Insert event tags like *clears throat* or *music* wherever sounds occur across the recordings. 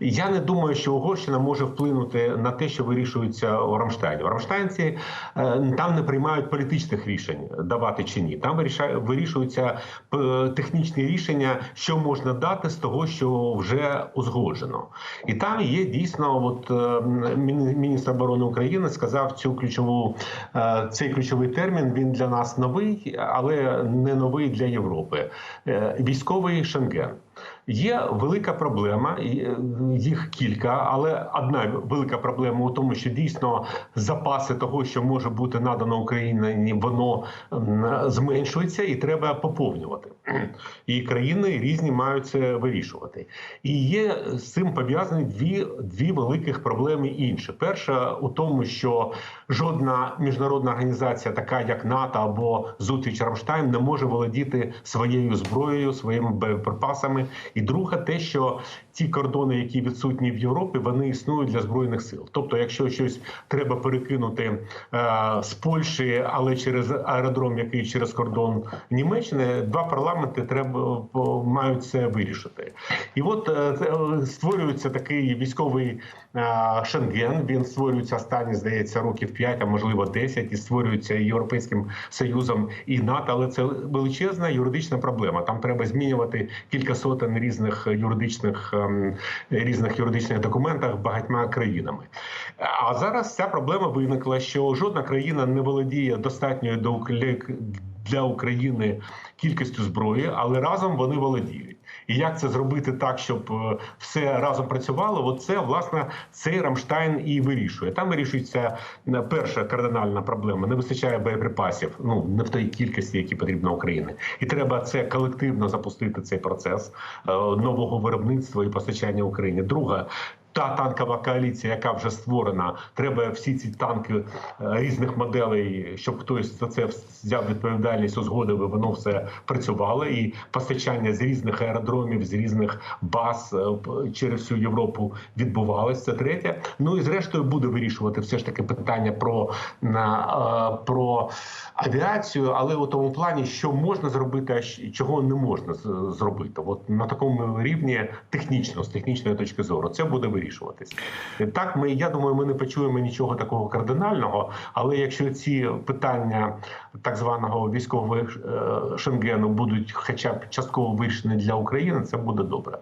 Я не думаю, що Угорщина може вплинути на те, що вирішується у Рамштайні. У Рамштайнці е, там не приймають політичних рішень давати чи ні. Там вирішуються е, технічні рішення, що можна дати з того, що вже узгоджено. І там є дійсно, от е, міністр оборони України сказав цю ключову цей ключовий термін. Він для нас новий, але не новий для Європи. Військовий Шенген. Є велика проблема, е, їх кілька, але одна велика проблема у тому, що дійсно запаси того, що може бути надано Україні, воно зменшується і треба поповнювати. *clears throat* І країни різні мають це вирішувати. І є з цим пов'язані дві, дві великих проблеми інші. Перша у тому, що жодна міжнародна організація, така як НАТО або зустріч Рамштайн, не може володіти своєю зброєю, своїми боєприпасами. І друга, те, що ті кордони, які відсутні в Європі, вони існують для збройних сил. Тобто, якщо щось треба перекинути е, з Польщі, але через аеродром, який через кордон Німеччини, два парламенти треба мають це вирішити. І от е, е, створюється такий військовий е, Шенген. Він створюється останні, здається, років 5, а можливо 10, і створюється Європейським Союзом і НАТО. Але це величезна юридична проблема. Там треба змінювати кілька сотень різних юридичних різних юридичних документах багатьма країнами. А зараз ця проблема виникла, що жодна країна не володіє достатньою до для України кількістю зброї, але разом вони володіють. І як це зробити так, щоб е, все разом працювало? Оце це власне цей Рамштайн і вирішує. Там вирішується е, перша кардинальна проблема: не вистачає боєприпасів. Ну не в той кількості, які потрібно Україні, і треба це колективно запустити цей процес е, нового виробництва і постачання Україні. Друга. Та танкова коаліція, яка вже створена, треба всі ці танки е, різних моделей, щоб хтось за це взяв відповідальність, узгодив, і воно все працювало. І постачання з різних аеродромів, з різних баз е, через всю Європу відбувалося. Це третє. Ну і зрештою буде вирішувати все ж таки питання про, на, е, про авіацію, але у тому плані, що можна зробити, а чого не можна зробити. От на такому рівні технічно, з технічної точки зору, це буде вирішуватись. Так, ми я думаю, ми не почуємо нічого такого кардинального. Але якщо ці питання так званого військового е, шенгену будуть, хоча б частково вирішені для України, це буде добре.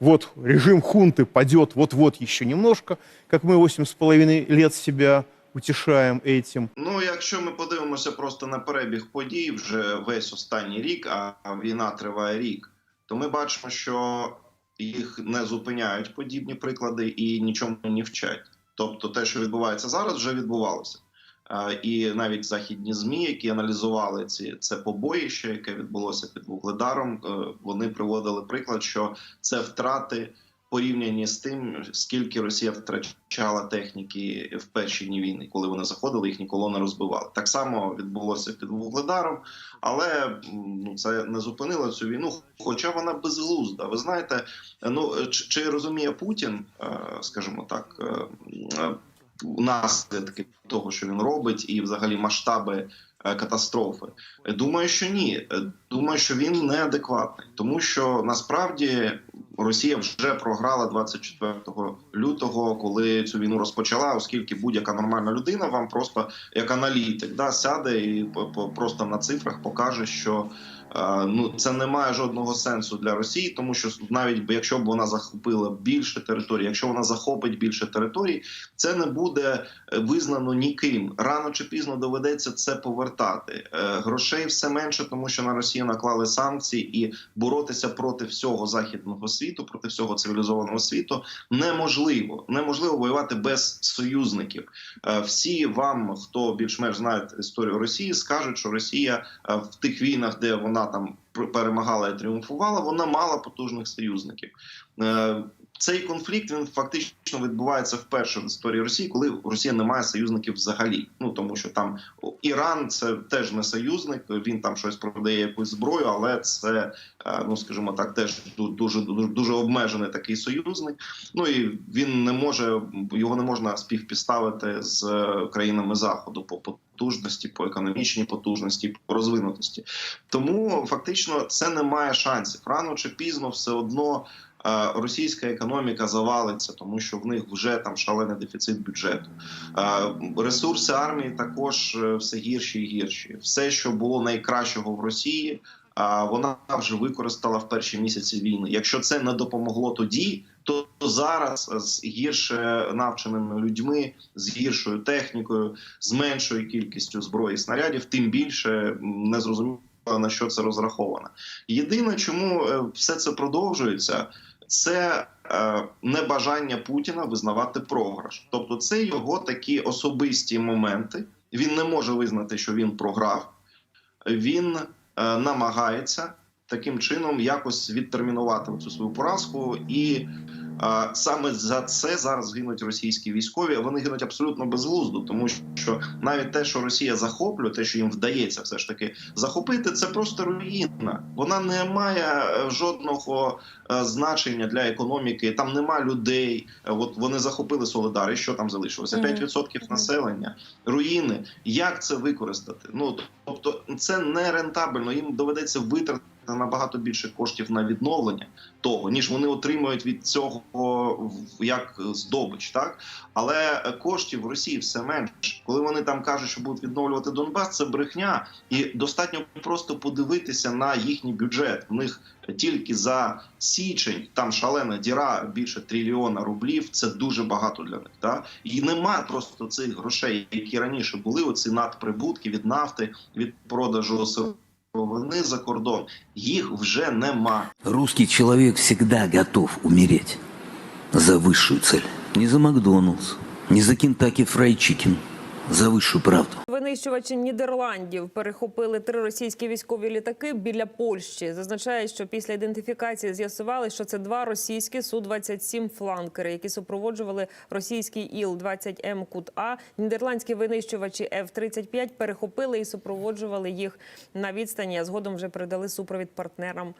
Вот режим хунты падет вот-вот еще немножко, как мы восемь с половиной лет себя утешаем этим. Ну, якщо ми подивимося просто на перебіг подій вже весь останній рік, а війна триває рік, то ми бачимо, що їх не зупиняють подібні приклади і нічому не вчать. Тобто, те, що відбувається зараз, вже відбувалося. І навіть західні змі, які аналізували ці це побоїще, яке відбулося під вугледаром, е, вони приводили приклад, що це втрати порівняні з тим, скільки Росія втрачала техніки в перші дні війни, коли вони заходили, їхні колони розбивали. Так само відбулося під вугледаром, але ну це не зупинило цю війну. Хоча вона безглузда. Ви знаєте, ну чи, розуміє Путін, е, скажімо так, е, е, наслідки того, що він робить, і взагалі масштаби катастрофи? Думаю, що ні. Е, Думаю, що він неадекватний, тому що насправді Росія вже програла 24 лютого, коли цю війну розпочала, оскільки будь-яка нормальна людина вам просто як аналітик да сяде і просто на цифрах покаже, що е, ну це не має жодного сенсу для Росії, тому що навіть якщо б вона захопила більше територій, якщо вона захопить більше територій, це не буде е, визнано ніким. Рано чи пізно доведеться це повертати. Е, Грошей все менше, тому що на Росію наклали санкції, і боротися проти всього західного світу, проти всього цивілізованого світу неможливо. Неможливо воювати без союзників. Е, Всі вам, хто більш-менш знає історію Росії, скажуть, що Росія е, в тих війнах, де вона там пр- перемагала і тріумфувала, вона мала потужних союзників. Цей конфлікт він фактично відбувається вперше в історії Росії, коли Росія не має союзників взагалі. Ну тому що там Іран це теж не союзник. Він там щось продає якусь зброю, але це е, ну скажімо так, теж дуже дуже дуже обмежений такий союзник. Ну і він не може його не можна співпідставити з е, країнами заходу по потужності, по економічній потужності, по розвинутості. Тому фактично це не має шансів. Рано чи пізно все одно російська економіка завалиться, тому що в них вже там шалений дефіцит бюджету. Е, Ресурси армії також е, все гірші і гірші. Все, що було найкращого в Росії. Вона вже використала в перші місяці війни. Якщо це не допомогло тоді, то зараз з гірше навченими людьми, з гіршою технікою, з меншою кількістю зброї і снарядів, тим більше не зрозуміло на що це розраховано. Єдине, чому е, все це продовжується, це е, небажання Путіна визнавати програш. Тобто, це його такі особисті моменти. Він не може визнати, що він програв. Він е, намагається таким чином якось відтермінувати цю свою поразку і. А саме за це зараз гинуть російські військові. Вони гинуть абсолютно безглуздо, тому що навіть те, що Росія захоплює, те, що їм вдається, все ж таки захопити, це просто руїна. Вона не має е, жодного е, значення для економіки. Там нема людей. От вони захопили Солидар, і що там залишилося? Мгм. 5% населення, руїни. Як це використати? Ну тобто, це не рентабельно. Їм доведеться витратити набагато більше коштів на відновлення того, ніж вони отримують від цього як здобич, так але е, коштів в Росії все менше. Коли вони там кажуть, що будуть відновлювати Донбас, це брехня, і достатньо просто подивитися на їхній бюджет. В них тільки за січень там шалена діра більше трильйона рублів. Це дуже багато для них. Так? І нема просто цих грошей, які раніше були. Оці надприбутки від нафти, від продажу сировини за кордон. Їх вже нема. Русский человек всегда готов умереть за высшую цель. Не за Макдоналдс, не за Кентаки Фрайд Чикен, за высшую правду. Винищувачі Нідерландів перехопили три російські військові літаки біля Польщі. Зазначають, що після ідентифікації з'ясували, що це два російські Су-27 фланкери, які супроводжували російський Іл-20М Кут А. Нідерландські винищувачі F-35 перехопили і супроводжували їх на відстані. А згодом вже передали супровід партнерам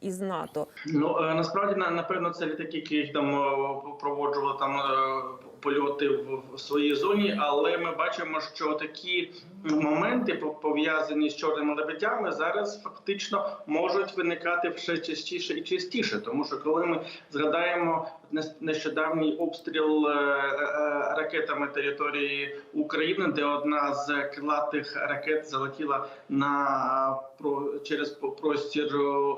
із НАТО. Ну е, насправді на- напевно це літаки, які там е, проводжували там е, польоти в своїй зоні, але ми бачимо, що такі моменти по- пов'язані з чорними лебедями зараз фактично можуть виникати все частіше і частіше, тому що коли ми згадаємо нещодавній обстріл е, е, ракетами території України, де одна з крилатих ракет залетіла на через простір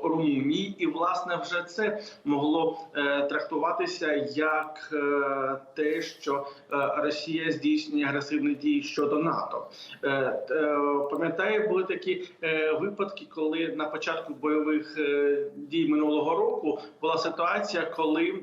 Румунії, і власне вже це могло е, трактуватися як е, те, що е, Росія здійснює агресивні дії щодо НАТО. Е, е, Пам'ятаю, були такі е, випадки, коли на початку бойових е, дій минулого року була ситуація, коли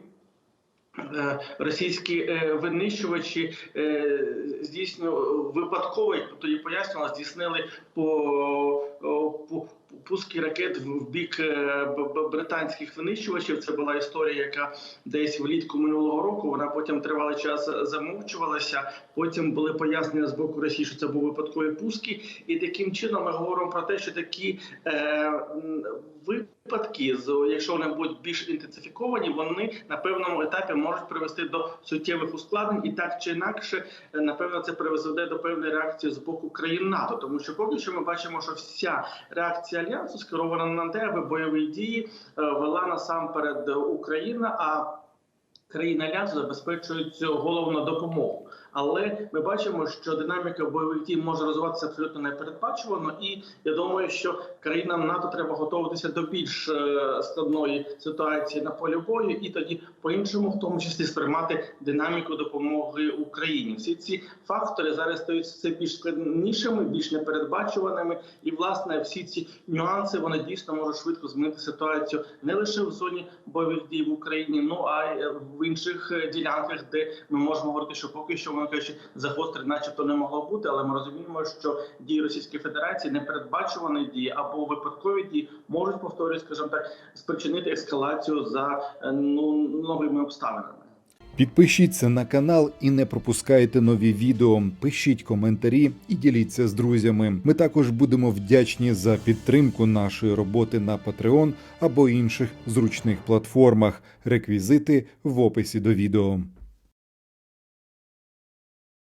Е, Російські е, винищувачі е, здійснювали випадково, як тоді пояснювали, здійснили по, по пуски ракет в бік е, британських винищувачів. Це була історія, яка десь влітку минулого року. Вона потім тривалий час замовчувалася. Потім були пояснення з боку Росії, що це були випадкові пуски, і таким чином ми говоримо про те, що такі е, випадки, якщо вони будуть більш інтенсифіковані, вони на певному етапі можуть привести до суттєвих ускладнень, і так чи інакше, е, напевно, це призведе до певної реакції з боку країн НАТО, тому що поки що ми бачимо, що вся реакція альянсу скерована на те, аби бойові дії е, вела насамперед Україна. а Країни альянсу забезпечують головну допомогу, але ми бачимо, що динаміка бойових дій може розвиватися абсолютно непередбачувано, і я думаю, що країнам НАТО треба готуватися до більш е, складної ситуації на полі бою, і тоді по-іншому, в тому числі, сприймати динаміку допомоги Україні. Всі ці фактори зараз стають все більш складнішими, більш непередбачуваними, і власне всі ці нюанси вони дійсно можуть швидко змінити ситуацію не лише в зоні бойових дій в Україні, ну а й в інших е, ділянках, де ми можемо говорити, що поки що умовно кажучи, загострень, начебто не могло бути, але ми розуміємо, що дії Російської Федерації непередбачувані дії або випадкові дії можуть повторюю, скажімо так, спричинити ескалацію за е, ну новими обставинами. Підпишіться на канал і не пропускайте нові відео. Пишіть коментарі і діліться з друзями. Ми також будемо вдячні за підтримку нашої роботи на Patreon або інших зручних платформах. Реквізити в описі до відео.